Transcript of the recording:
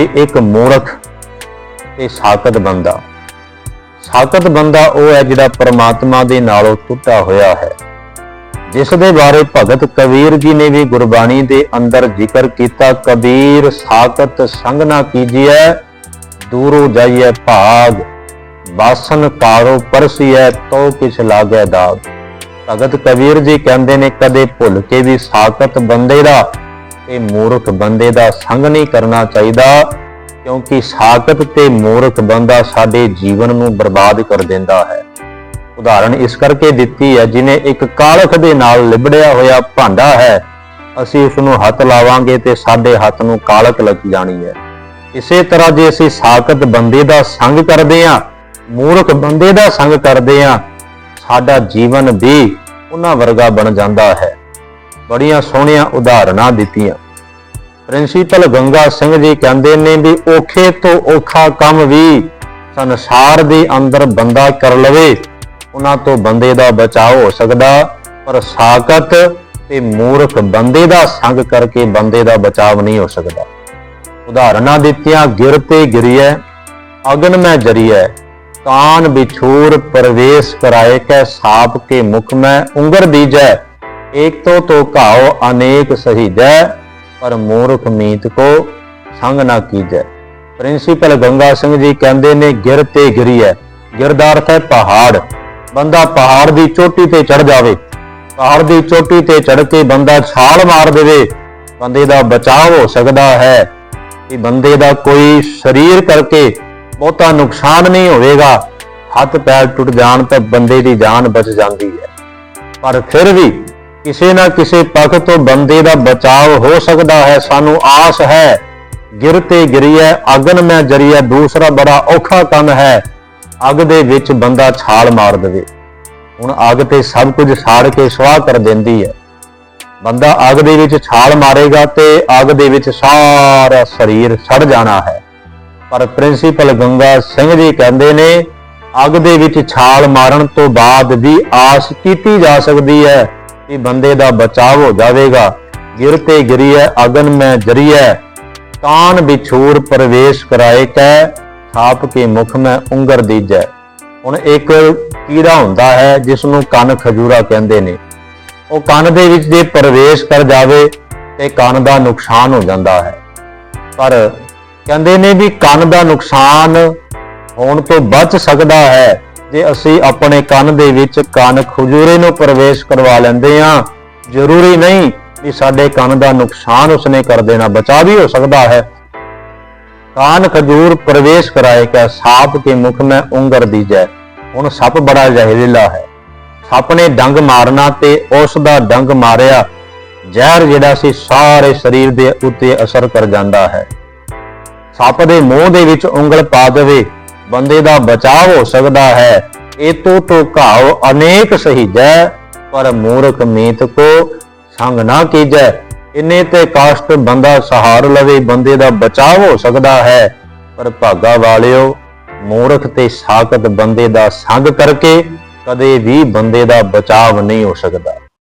ਕਿ ਇੱਕ ਮੂਰਖ ਤੇ ਸਾਕਤ ਬੰਦਾ। ਸਾਕਤ ਬੰਦਾ ਉਹ ਹੈ ਜਿਹੜਾ ਪ੍ਰਮਾਤਮਾ ਦੇ ਨਾਲੋਂ ਟੁੱਟਾ ਹੋਇਆ ਹੈ। ਜਿਸ ਦੇ ਬਾਰੇ ਭਗਤ ਕਬੀਰ ਜੀ ਨੇ ਵੀ ਗੁਰਬਾਣੀ ਦੇ ਅੰਦਰ ਜ਼ਿਕਰ ਕੀਤਾ, ਕਬੀਰ ਸਾਕਤ ਸੰਗ ਨਾ ਕੀਜੀਐ, ਦੂਰੋਂ ਜਾਈਐ ਭਾਗ ਬਾਸਨ ਕਾਰੋ ਪਰਸੀਐ ਤੋ ਕਿਛ ਲਾਗੈ ਦਾਗ। ਭਗਤ ਕਬੀਰ ਜੀ ਕਹਿੰਦੇ ਨੇ, ਕਦੇ ਭੁੱਲ ਕੇ ਵੀ ਸਾਕਤ ਬੰਦੇ ਦਾ ਤੇ ਮੂਰਖ ਬੰਦੇ ਦਾ ਸੰਗ ਨਹੀਂ ਕਰਨਾ ਚਾਹੀਦਾ, ਕਿਉਂਕਿ ਸਾਕਤ ਤੇ ਮੂਰਖ ਬੰਦਾ ਸਾਡੇ ਜੀਵਨ ਨੂੰ ਬਰਬਾਦ ਕਰ ਦਿੰਦਾ ਹੈ। ਉਦਾਹਰਣ ਇਸ ਕਰਕੇ ਦਿੱਤੀ ਹੈ, ਜਿਨੇ ਇੱਕ ਕਾਲਖ ਦੇ ਨਾਲ ਲਿਬੜਿਆ ਹੋਇਆ ਭਾਂਡਾ ਹੈ, ਅਸੀਂ ਉਸ ਨੂੰ ਹੱਥ ਲਾਵਾਂਗੇ ਤੇ ਸਾਡੇ ਹੱਥ ਨੂੰ ਕਾਲਖ ਲੱਗ ਜਾਣੀ ਹੈ। ਇਸੇ ਤਰ੍ਹਾਂ ਜੇ ਅਸੀਂ ਸਾਕਤ ਬੰਦੇ ਦਾ ਸੰਗ ਕਰਦੇ ਹਾਂ, ਮੂਰਖ ਬੰਦੇ ਦਾ ਸੰਗ ਕਰਦੇ ਹਾਂ, ਸਾਡਾ ਜੀਵਨ ਵੀ ਉਹਨਾਂ ਵਰਗਾ ਬਣ ਜਾਂਦਾ ਹੈ। ਬੜੀਆਂ ਸੋਹਣੀਆਂ ਉਦਾਹਰਨਾਂ ਦਿੱਤੀਆਂ। ਪ੍ਰਿੰਸੀਪਲ ਗੰਗਾ ਸਿੰਘ ਜੀ ਕਹਿੰਦੇ ਨੇ ਵੀ ਔਖੇ ਤੋਂ ਔਖਾ ਕੰਮ ਵੀ ਸੰਸਾਰ ਦੇ ਅੰਦਰ ਬੰਦਾ ਕਰ ਲਵੇ, ਉਹਨਾਂ ਤੋਂ ਬੰਦੇ ਦਾ ਬਚਾਅ ਹੋ ਸਕਦਾ, ਪਰ ਸਾਕਤ ਤੇ ਮੂਰਖ ਬੰਦੇ ਦਾ ਸੰਗ ਕਰਕੇ ਬੰਦੇ ਦਾ ਬਚਾਅ ਨਹੀਂ ਹੋ ਸਕਦਾ। ਉਦਾਹਰਨਾਂ ਦਿੱਤੀਆਂ, ਗਿਰ ਤੇ ਗਿਰੀਐ, ਅਗਨ ਮੈਂ ਜਰੀਐ, ਕਾਨ ਵਿਛੂਰ ਪ੍ਰਵੇਸ ਕਰਾਏ ਕੈ, ਸਾਪ ਕੇ ਮੁਖ ਮੈਂ ਉਂਗਰ ਦੀਜੈ ਏਕ ਤੋ ਤੋ ਘਾਓ ਅਨੇਕ ਸਹੀਜੈ ਪਰ ਮੂਰਖ ਮੀਤ ਕੋ ਸੰਗ ਨਾ ਕੀਜੈ। ਪ੍ਰਿੰਸੀਪਲ ਗੰਗਾ ਸਿੰਘ ਜੀ ਕਹਿੰਦੇ ਨੇ, ਗਿਰ ਤੇ ਗਿਰੀਐ ਗਿਰ ਦਾ ਹੈ ਪਹਾੜ। ਬੰਦਾ ਪਹਾੜ ਦੀ ਚੋਟੀ ਤੇ ਚੜ ਜਾਵੇ। ਪਹਾੜ ਦੀ ਚੋਟੀ ਤੇ ਚੜ ਕੇ ਬੰਦਾ ਛਾਲ ਮਾਰ ਦੇਵੇ। ਬੰਦੇ ਦਾ ਬਚਾਅ ਹੋ ਸਕਦਾ ਹੈ। ਕਿ ਬੰਦੇ ਦਾ ਕੋਈ ਸਰੀਰ ਕਰਕੇ ਬਹੁਤਾ ਨੁਕਸਾਨ ਨਹੀਂ ਹੋਵੇਗਾ। ਹੱਥ ਪੈਰ ਟੁੱਟ ਜਾਣ ਤਾਂ ਬੰਦੇ ਦੀ ਜਾਨ ਬਚ ਜਾਂਦੀ ਹੈ। ਪਰ ਫਿਰ ਵੀ ਕਿਸੇ ਨਾ ਕਿਸੇ ਪੱਖ ਤੋਂ ਬੰਦੇ ਦਾ ਬਚਾਅ ਹੋ ਸਕਦਾ ਹੈ। ਸਾਨੂੰ ਆਸ ਹੈ, ਗਿਰ ਤੇ ਗਿਰੀਐ ਅਗਨ ਮੈਂ ਜਰੀਐ ਦੂਸਰਾ ਬੜਾ ਔਖਾ ਕੰਮ ਹੈ। ਅੱਗ ਦੇ ਵਿੱਚ ਬੰਦਾ ਛਾਲ ਮਾਰ ਦੇਵੇ। ਹੁਣ ਅੱਗ ਤੇ ਸਭ ਕੁਝ ਸਾੜ ਕੇ ਸੁਆਹ ਕਰ ਦਿੰਦੀ ਹੈ। ਬੰਦਾ ਅੱਗ ਦੇ ਵਿੱਚ ਛਾਲ ਮਾਰੇਗਾ ਤੇ ਅੱਗ ਦੇ ਵਿੱਚ ਸਾਰਾ ਸਰੀਰ ਸੜ ਜਾਣਾ ਹੈ। ਪਰ ਪ੍ਰਿੰਸੀਪਲ ਗੰਗਾ ਸਿੰਘ ਜੀ ਕਹਿੰਦੇ ਨੇ, ਅੱਗ ਦੇ ਵਿੱਚ ਛਾਲ ਮਾਰਨ ਤੋਂ ਬਾਅਦ ਵੀ ਆਸ ਕੀਤੀ ਜਾ ਸਕਦੀ ਹੈ। ਕਿ ਬੰਦੇ ਦਾ ਬਚਾਵ ਹੋ ਜਾਵੇਗਾ। ਗਿਰ ਤੇ ਗਿਰੀਐ, ਅਗਨ ਮੈਂ ਜਰੀਐ। ਕਾਨ ਵਿਛੂਰ ਪ੍ਰਵੇਸ਼ ਕਰਾਏ ਕੈ, ਥਾਪ ਕੇ ਮੁਖ ਮੈਂ ਉਂਗਰ ਦੀਜੈ। ਹੁਣ ਇੱਕ ਕੀੜਾ ਹੁੰਦਾ ਹੈ ਜਿਸ ਨੂੰ ਕੰਨ ਖਜੂਰਾ ਕਹਿੰਦੇ ਨੇ। ਉਹ ਕੰਨ ਦੇ ਵਿੱਚ ਜੇ ਪ੍ਰਵੇਸ਼ ਕਰ ਜਾਵੇ, ਤੇ ਕੰਨ ਦਾ ਨੁਕਸਾਨ ਹੋ ਜਾਂਦਾ ਹੈ। ਪਰ ਕਹਿੰਦੇ ਨੇ ਵੀ ਕੰਨ ਦਾ ਨੁਕਸਾਨ ਹੋਣ ਤੋਂ ਬਚ ਸਕਦਾ ਹੈ। ਜੇ ਅਸੀਂ ਆਪਣੇ ਕੰਨ ਦੇ ਵਿੱਚ ਕੰਨ ਖਜੂਰੇ ਨੂੰ ਪ੍ਰਵੇਸ਼ ਕਰਵਾ ਲੈਂਦੇ ਹਾਂ, ਜ਼ਰੂਰੀ ਨਹੀਂ ਵੀ ਸਾਡੇ ਕੰਨ ਦਾ ਨੁਕਸਾਨ ਉਸਨੇ ਕਰ ਦੇਣਾ, ਬਚਾ ਵੀ ਹੋ ਸਕਦਾ ਹੈ। ਕਾਨ ਖਜੂਰ ਪ੍ਰਵੇਸ਼ ਕਰਾਏ ਕੈ ਸਾਪ ਕੇ ਮੁਖ ਮੈਂ ਉਂਗਰ ਦੀਜੈ। ਹੁਣ ਸੱਪ ਬੜਾ ਜ਼ਹਿਰੀਲਾ ਹੈ। ਸੱਪ ਨੇ ਡੰਗ ਮਾਰਨਾ ਤੇ ਉਸ ਦਾ ਡੰਗ ਮਾਰਿਆ, ਜ਼ਹਿਰ ਜਿਹੜਾ ਸੀ ਸਾਰੇ ਸਰੀਰ ਦੇ ਉੱਤੇ ਅਸਰ ਕਰ ਜਾਂਦਾ ਹੈ। ਸੱਪ ਦੇ ਮੂੰਹ ਦੇ ਵਿੱਚ ਉਂਗਲ ਪਾ ਦੇਵੇ ਬੰਦੇ ਦਾ ਬਚਾਅ ਹੋ ਸਕਦਾ ਹੈ। ਇਹ ਤੋਂ ਤੋਂ ਘਾਵ ਅਨੇਕ ਸਹੀਜੈ ਪਰ ਮੂਰਖ ਮੀਤ ਕੋ ਸੰਗ ਨਾ ਕੀਜੈ। ਇਨੇ ਤੇ ਕਾਸ਼ਟ ਬੰਦਾ ਸਹਾਰ ਲਵੇ, ਬੰਦੇ ਦਾ ਬਚਾਅ ਹੋ ਸਕਦਾ ਹੈ। ਪਰ ਭਾਗਾ ਵਾਲਿਓ, ਮੂਰਖ ਤੇ ਸਾਖਤ ਬੰਦੇ ਦਾ ਸੰਗ ਕਰਕੇ ਕਦੇ ਵੀ ਬੰਦੇ ਦਾ ਬਚਾਅ ਨਹੀਂ ਹੋ ਸਕਦਾ।